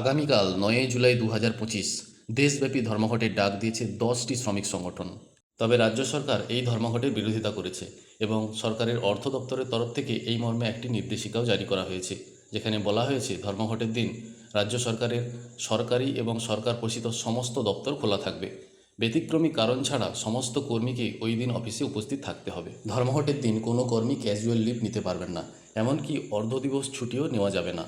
আগামীকাল নয়ই জুলাই দু হাজার পঁচিশ দেশব্যাপী ধর্মঘটের ডাক দিয়েছে দশটি শ্রমিক সংগঠন। তবে রাজ্য সরকার এই ধর্মঘটের বিরোধিতা করেছে এবং সরকারের অর্থ দপ্তরের তরফ থেকে এই মর্মে একটি নির্দেশিকাও জারি করা হয়েছে, যেখানে বলা হয়েছে ধর্মঘটের দিন রাজ্য সরকারের সরকারি এবং সরকার পোষিত সমস্ত দপ্তর খোলা থাকবে। ব্যতিক্রমী কারণ ছাড়া সমস্ত কর্মীকে ওই দিন অফিসে উপস্থিত থাকতে হবে। ধর্মঘটের দিন কোনো কর্মী ক্যাজুয়াল লিভ নিতে পারবেন না, এমনকি অর্ধ দিবস ছুটিও নেওয়া যাবে না।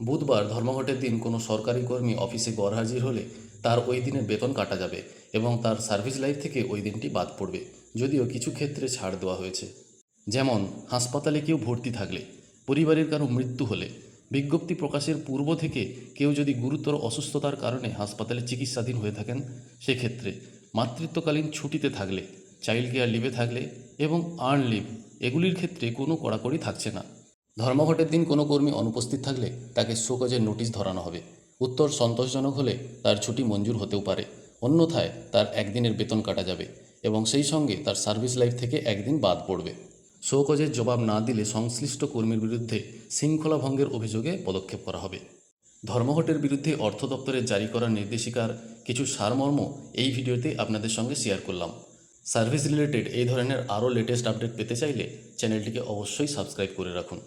বুধবার ধর্মঘটের দিন কোনো সরকারি কর্মী অফিসে গরহাজির হলে তার ওই দিনের বেতন কাটা যাবে এবং তার সার্ভিস লাইফ থেকে ওই দিনটি বাদ পড়বে, যদিও কিছু ক্ষেত্রে ছাড় দেওয়া হয়েছে। যেমন, হাসপাতালে কেউ ভর্তি থাকলে, পরিবারের কারও মৃত্যু হলে, বিজ্ঞপ্তি প্রকাশের পূর্ব থেকে কেউ যদি গুরুতর অসুস্থতার কারণে হাসপাতালে চিকিৎসাধীন হয়ে থাকেন, সেক্ষেত্রে মাতৃত্বকালীন ছুটিতে থাকলে, চাইল্ড কেয়ার লিভে থাকলে এবং আর্ন লিভ, এগুলির ক্ষেত্রে কোনো কড়াকড়ি থাকছে না। ধর্মঘটের দিন কোনো কর্মী অনুপস্থিত থাকলে তাকে শোকজের নোটিশ ধরানো হবে। উত্তর সন্তোষজনক হলে তার ছুটি মঞ্জুর হতেও পারে। অন্যথায় তার একদিনের বেতন কাটা যাবে এবং সেই সঙ্গে তার সার্ভিস লাইফ থেকে একদিন বাদ পড়বে। শোকজের জবাব না দিলে সংশ্লিষ্ট কর্মীর বিরুদ্ধে শৃঙ্খলা ভঙ্গের অভিযোগে পদক্ষেপ করা হবে। ধর্মঘটের বিরুদ্ধে অর্থ দপ্তরের জারি করা নির্দেশিকার কিছু সারমর্ম এই ভিডিওতে আপনাদের সঙ্গে শেয়ার করলাম। সার্ভিস রিলেটেড এই ধরনের আরও লেটেস্ট আপডেট পেতে চাইলে চ্যানেলটিকে অবশ্যই সাবস্ক্রাইব করে রাখুন।